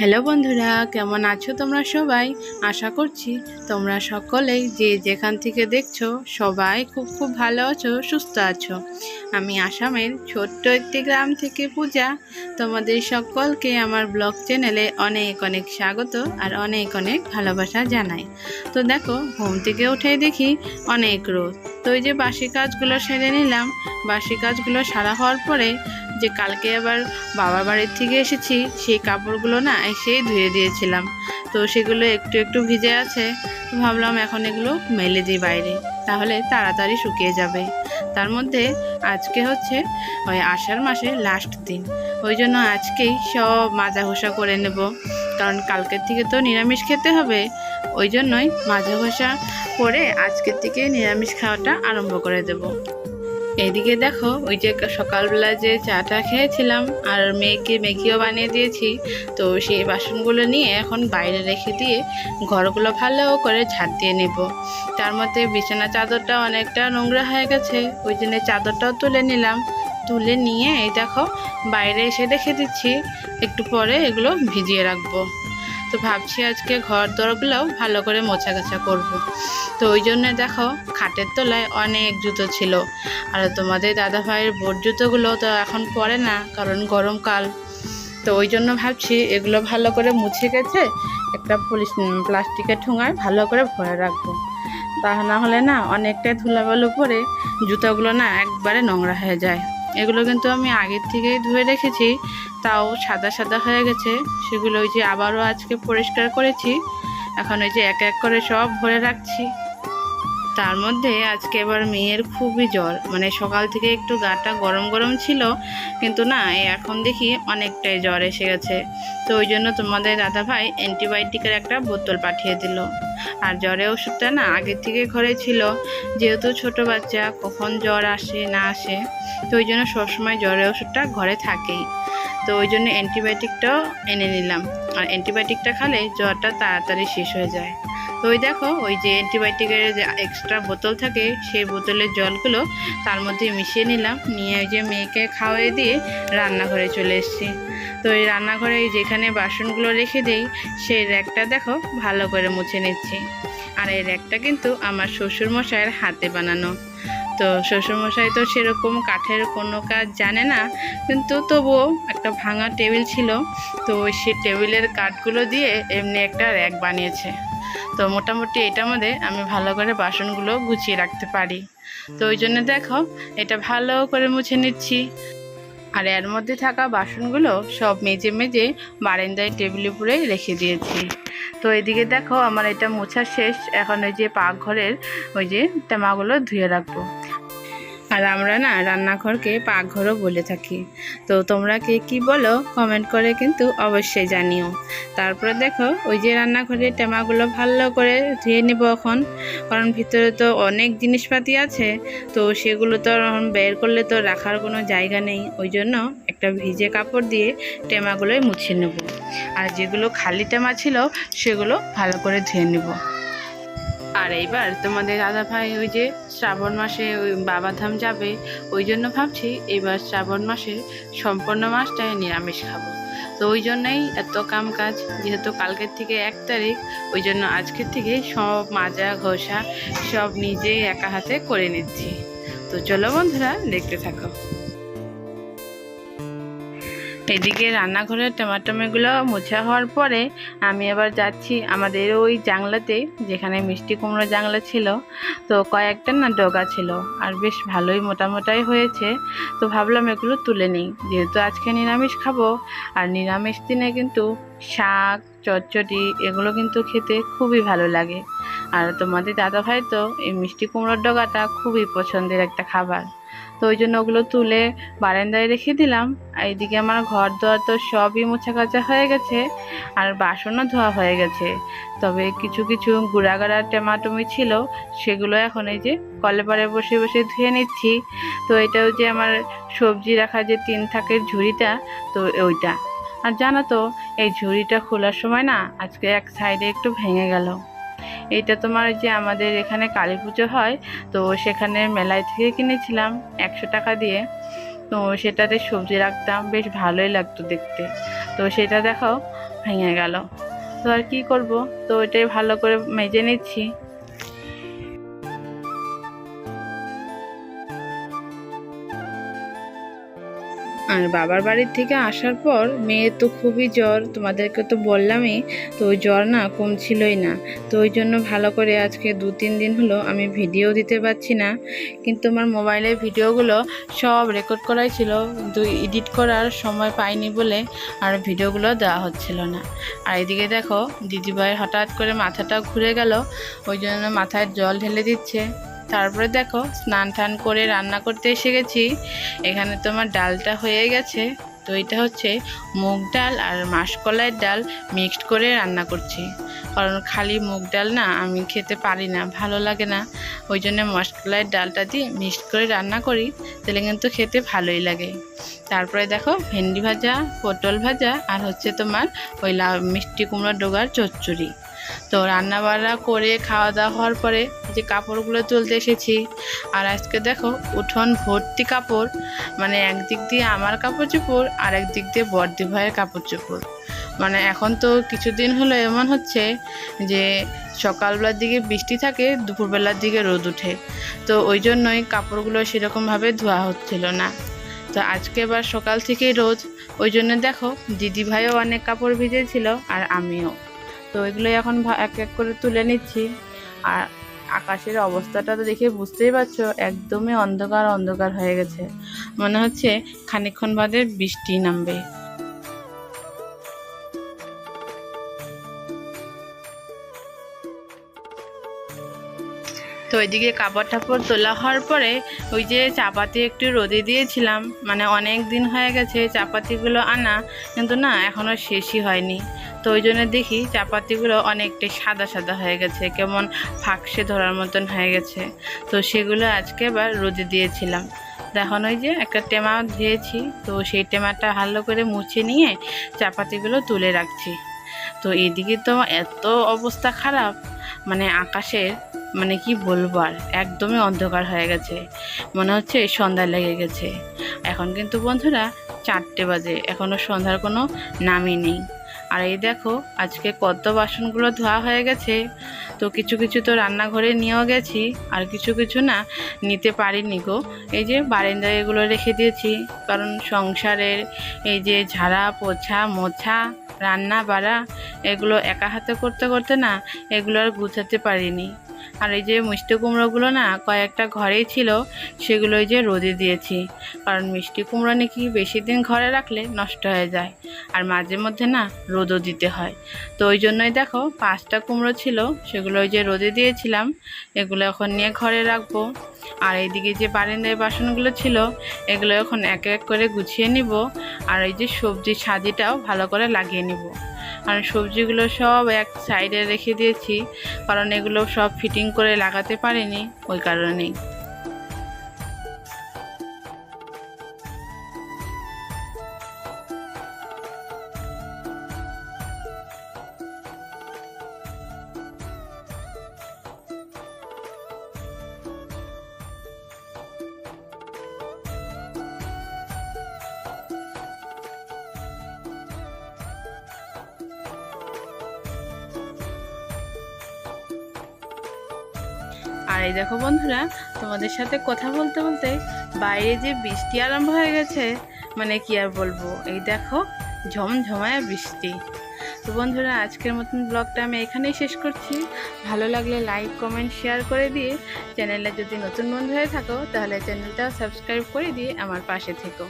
Hello বন্ধুরা, কেমন আছো তোমরা সবাই? আশা করছি তোমরা সকলেই যে যেখান থেকে দেখছ সবাই খুব খুব ভালো আছো, সুস্থ আছো। আমি আসামের ছোট্ট একটি গ্রাম থেকে পূজা। তোমাদের সকলকে আমার ব্লগ চ্যানেলে অনেক অনেক স্বাগত আর অনেক অনেক ভালোবাসা জানাই। তো দেখো, ঘুম থেকে উঠেই দেখি অনেক রোদ। তো ওই যে বাসি কাজগুলো সেরে নিলাম। বাসি কাজগুলো সারা হওয়ার পরে যে কালকে আবার বাবার বাড়ির থেকে এসেছি, সেই কাপড়গুলো না এসেই ধুয়ে দিয়েছিলাম। তো সেগুলো একটু একটু ভিজে আছে ভাবলাম এখন এগুলো মেলে দিই বাইরে, তাহলে তাড়াতাড়ি শুকিয়ে যাবে। তার মধ্যে আজকে হচ্ছে ওই আষাঢ় মাসের লাস্ট দিন, ওই জন্য আজকেই সব মাজা ঘষা করে নেব। কারণ কালকের থেকে তো নিরামিষ খেতে হবে, ওই জন্যই মাজা ঘষা করে আজকের থেকে নিরামিষ খাওয়াটা আরম্ভ করে দেব। এইদিকে দেখো, ওই যে সকালবেলা যে চাটা খেয়েছিলাম আর মেয়েকে ম্যাগিও বানিয়ে দিয়েছি, তো সেই বাসনগুলো নিয়ে এখন বাইরে রেখে দিয়ে ঘরগুলো ভালো করে ঝাড় দিয়ে নেব। তার মধ্যে বিছানা চাদরটা অনেকটা নোংরা হয়ে গেছে, ওই জন্য চাদরটাও তুলে নিলাম। তুলে নিয়ে এই দেখো, বাইরে এসে রেখে দিচ্ছি, একটু পরে এগুলো ভিজিয়ে রাখব। তো ভাবছি আজকে ঘর দরগুলোও ভালো করে মোছা গাছা করব। তো ওই জন্য দেখো, খাটের তলায় অনেক জুতো ছিল। আর তোমাদের দাদা ভাইয়ের বোট জুতোগুলো তো এখন পরে না, কারণ গরমকাল। তো ওই জন্য ভাবছি এগুলো ভালো করে মুছে গেছে, একটা পলিশ প্লাস্টিকের ঠোঙায় ভালো করে ভরে রাখব। তা না হলে না অনেকটাই ধুলাবালু পরে জুতোগুলো না একবারে নোংরা হয়ে যায়। এগুলো কিন্তু আমি আগের থেকেই ধুয়ে রেখেছি, তাও সাদা সাদা হয়ে গেছে। সেগুলো ওই যে আবারও আজকে পরিষ্কার করেছি। এখন ওই যে এক এক করে সব ভরে রাখছি। তার মধ্যে আজকে এবার মেয়ের খুবই জ্বর। মানে সকাল থেকে একটু গাটা গরম গরম ছিল, কিন্তু না এখন দেখি অনেকটাই জ্বর এসে গেছে। তো ওই জন্য তোমাদের দাদা ভাই অ্যান্টিবায়োটিকের একটা বোতল পাঠিয়ে দিল। আর জ্বরের ওষুধটা না আগের থেকে ঘরে ছিল। যেহেতু ছোট বাচ্চা, কখন জ্বর আসে, না আসে, তো ওই জন্য সবসময় জ্বরের ওষুধটা ঘরে থাকেই। তো ওই জন্য অ্যান্টিবায়োটিকটাও এনে নিলাম। আর অ্যান্টিবায়োটিকটা খালে জ্বরটা তাড়াতাড়ি শেষ হয়ে যায়। তো ওই দেখো, ওই যে অ্যান্টিবায়োটিকের যে এক্সট্রা বোতল থাকে, সেই বোতলের জলগুলো তার মধ্যে মিশিয়ে নিলাম। নিয়ে ওই যে মেয়েকে খাওয়াই দিয়ে রান্নাঘরে চলে এসেছি। তো এই রান্নাঘরে যেখানে বাসনগুলো রেখে দেই, সেই র্যাকটা দেখো ভালো করে মুছে নিচ্ছি। আর এই র্যাকটা কিন্তু আমার শ্বশুরমশাইয়ের হাতে বানানো। তো শ্বশুরমশাই তো সেরকম কাঠের কোনো কাজ জানে না, কিন্তু তবুও একটা ভাঙা টেবিল ছিল, তো সে টেবিলের কাঠগুলো দিয়ে এমনি একটা র্যাক বানিয়েছে। তো মোটামুটি এটার মধ্যে আমি ভালো করে বাসনগুলো গুছিয়ে রাখতে পারি। তো ওই জন্য দেখো, এটা ভালো করে মুছে নিচ্ছি। আর এর মধ্যে থাকা বাসনগুলো সব মেজে মেজে বারান্দায় টেবিলের উপরে রেখে দিয়েছি। তো এদিকে দেখো, আমার এটা মোছা শেষ। এখন ওই যে পাকঘরের ওই যে টেমাগুলো ধুয়ে রাখব। আর আমরা না রান্নাঘরকে পাকঘরও বলে থাকি। তো তোমরা কে কি বলো কমেন্ট করে কিন্তু অবশ্যই জানিও। তারপরে দেখো, ওই যে রান্নাঘরের টেমাগুলো ভালো করে ধুয়ে নেব এখন। কারণ ভিতরে তো অনেক জিনিসপাতি আছে, তো সেগুলো তো এখন বের করলে তো রাখার কোনো জায়গা নেই। ওই জন্য একটা ভিজে কাপড় দিয়ে টেমাগুলোই মুছে নেব। আর যেগুলো খালি টেমা ছিল, সেগুলো ভালো করে ধুয়ে নেব। আর এইবার তোমাদের দাদা ভাই ওই যে শ্রাবণ মাসে ওই বাবাধাম যাবে, ওই জন্য ভাবছি এবার শ্রাবণ মাসে সম্পূর্ণ মাসটায় নিরামিষ খাব। তো ওই জন্যই এত কাম কাজ, যেহেতু কালকের থেকে এক তারিখ, ওই জন্য আজকের থেকে সব মাজা, ঘষা সব নিজেই একা হাতে করে নিচ্ছি। তো চলো বন্ধুরা, দেখতে থাকো। এদিকে রান্নাঘরের টমাটোমেগুলো মোছা হওয়ার পরে আমি আবার যাচ্ছি আমাদের ওই জাংলাতে যেখানে মিষ্টি কুমড়ো জাংলা ছিল। তো কয়েকটা না ডগা ছিল আর বেশ ভালোই মোটামোটাই হয়েছে। তো ভাবলাম এগুলো তুলে নিই। যেহেতু আজকে নিরামিষ খাব, আর নিরামিষ দিনে কিন্তু শাক চটচটি এগুলো কিন্তু খেতে খুবই ভালো লাগে। আর তোমাদের দাদা ভাই তো এই মিষ্টি কুমড়োর ডগাটা খুবই পছন্দের একটা খাবার। তো ওই জন্য ওগুলো তুলে বারান্দায় রেখে দিলাম। আর এইদিকে আমার ঘর দোয়ার তো সবই মোছা কাচা হয়ে গেছে, আর বাসনও ধোয়া হয়ে গেছে। তবে কিছু কিছু গুঁড়াগাড়া টেমাটুমি ছিল, সেগুলো এখন এই যে কলে পাড়ে বসে বসে ধুয়ে নিচ্ছি। তো এটাও যে আমার সবজি রাখা যে তিন থাকের ঝুড়িটা, তো ওইটা। আর জানো তো, এই ঝুড়িটা খোলার সময় না, আজকে এক সাইডে একটু ভেঙে গেল। এইটা তোমার যে আমাদের এখানে কালী পুজো হয়, তো সেখানে মেলায় থেকে কিনেছিলাম একশো টাকা দিয়ে। তো সেটাতে সবজি রাখতাম, বেশ ভালোই লাগতো দেখতে। তো সেটা দেখো ভেঙে গেল। তো আর কী করব? তো ওইটাই ভালো করে মেজে নিচ্ছি। আর বাবার বাড়ির থেকে আসার পর মেয়ের তো খুবই জ্বর, তোমাদেরকে তো বললামই, তো ওই জ্বর না কমছিলই না। তো ওই জন্য ভালো করে আজকে দু তিন দিন হলো আমি ভিডিও দিতে পারছি না। কিন্তু আমার মোবাইলের ভিডিওগুলো সব রেকর্ড করাই ছিল, কিন্তু এডিট করার সময় পাইনি বলে আর ভিডিওগুলো দেওয়া হচ্ছিল না। আর এদিকে দেখো দিদিভাইয়ের হঠাৎ করে মাথাটা ঘুরে গেল, ওই জন্য মাথায় জল ঢেলে দিচ্ছে। তারপরে দেখো, স্নান টান করে রান্না করতে এসে গেছি। এখানে তোমার ডালটা হয়ে গেছে। তো এটা হচ্ছে মুগ ডাল আর মাসকলাইয়ের ডাল মিক্সড করে রান্না করছি। কারণ খালি মুগ ডাল না আমি খেতে পারি না, ভালো লাগে না। ওই জন্য মাসকলাইয়ের ডালটা দিয়ে মিক্সড করে রান্না করি, তাহলে কিন্তু খেতে ভালোই লাগে। তারপরে দেখো, ভেন্ডি ভাজা, পটল ভাজা আর হচ্ছে তোমার ওই লাউ, মিষ্টি কুমড়ো ডোগার চচ্চড়ি। তো রান্না বান্না করে খাওয়া দাওয়া হওয়ার পরে যে কাপড়গুলো তুলতে এসেছি, আর আজকে দেখো উঠোন ভর্তি কাপড় মানে একদিক দিয়ে আমার কাপড় চোপড়, আর একদিক দিয়ে বর্দি ভাইয়ের কাপড় চোপড়। মানে এখন তো কিছুদিন হলো এমন হচ্ছে যে সকালবেলার দিকে বৃষ্টি থাকে, দুপুরবেলার দিকে রোদ উঠে। তো ওই জন্যই কাপড়গুলো সেরকমভাবে ধোয়া হচ্ছিল না। তো আজকে এবার সকাল থেকেই রোদ। ওই জন্য দেখো দিদি ভাইও অনেক কাপড় ভিজেছিল, আর আমিও। তো এগুলোই এখন এক এক করে তুলে নিচ্ছি। আর আকাশের অবস্থাটা তো দেখে বুঝতেই পারছ, একদমই অন্ধকার অন্ধকার হয়ে গেছে। মনে হচ্ছে খানিক্ষণ বাদে বৃষ্টি নামবে। ওইদিকে কাপড় টাপড় তোলা হওয়ার পরে ওই যে চাপাতি একটু রোদে দিয়েছিলাম। মানে অনেক দিন হয়ে গেছে চাপাতিগুলো আনা, কিন্তু না এখনও শেষই হয়নি। তো ওই জন্য দেখি চাপাতিগুলো অনেকটাই সাদা সাদা হয়ে গেছে, কেমন ফাঁকসে ধরার মতন হয়ে গেছে। তো সেগুলো আজকে আবার রোদে দিয়েছিলাম। দেখুন ওই যে একটা টেমা ধুয়েছি তো সেই টেমাটা ভালো করে মুছে নিয়ে চাপাতিগুলো তুলে রাখছি। তো এদিকে তো এত অবস্থা খারাপ মানে আকাশের মানে কি বলব আর, একদমই অন্ধকার হয়ে গেছে। মনে হচ্ছে সন্ধ্যা লেগে গেছে। এখন কিন্তু বন্ধুরা চারটে বাজে এখনও সন্ধ্যার কোনো নামই নেই। আর এই দেখো, আজকে কত বাসনগুলো ধোয়া হয়ে গেছে। তো কিছু কিছু তো রান্নাঘরে নিয়েও গেছি, আর কিছু কিছু না নিতে পারিনি গো। এই যে বারান্দায় এগুলো রেখে দিয়েছি, কারণ সংসারের এই যে ঝাড়া, পোছা, মোছা, রান্না, বাড়া, এগুলো একা হাতে করতে করতে না এগুলো আর গুছাতে পারিনি। আর এই যে মিষ্টি কুমড়োগুলো না কয়েকটা ঘরেই ছিল, সেগুলো যে রোদে দিয়েছি। কারণ মিষ্টি কুমড়ো নাকি বেশি দিন ঘরে রাখলে নষ্ট হয়ে যায়, আর মাঝে মধ্যে না রোদও দিতে হয়। তো ওই জন্যই দেখো পাঁচটা কুমড়ো ছিল, সেগুলো ওই যে রোদে দিয়েছিলাম, এগুলো এখন নিয়ে ঘরে রাখব। আর এইদিকে যে বারান্দায় বাসনগুলো ছিল, এগুলো এখন এক এক করে গুছিয়ে নিব, আর এই যে সবজি সাজিটাও ভালো করে লাগিয়ে নিব। আর সবজিগুলো সব এক সাইডে রেখে দিয়েছি, কারণ এগুলো সব ফিটিং করে লাগাতে পারিনি, ওই কারণেই। আর এই দেখো বন্ধুরা, তোমাদের সাথে কথা বলতে বলতে বাইরে যে বৃষ্টি আরম্ভ হয়ে গেছে মানে কি আর বলব, এই দেখো ঝমঝমায় বৃষ্টি। তো বন্ধুরা, আজকের মতন ব্লগটা আমি এখানেই শেষ করছি। ভালো লাগলে লাইক, কমেন্ট, শেয়ার করে দিয়ে চ্যানেলে যদি নতুন বন্ধু হয়ে থাকো, তাহলে চ্যানেলটা সাবস্ক্রাইব করে দিয়ে আমার পাশে থেকো।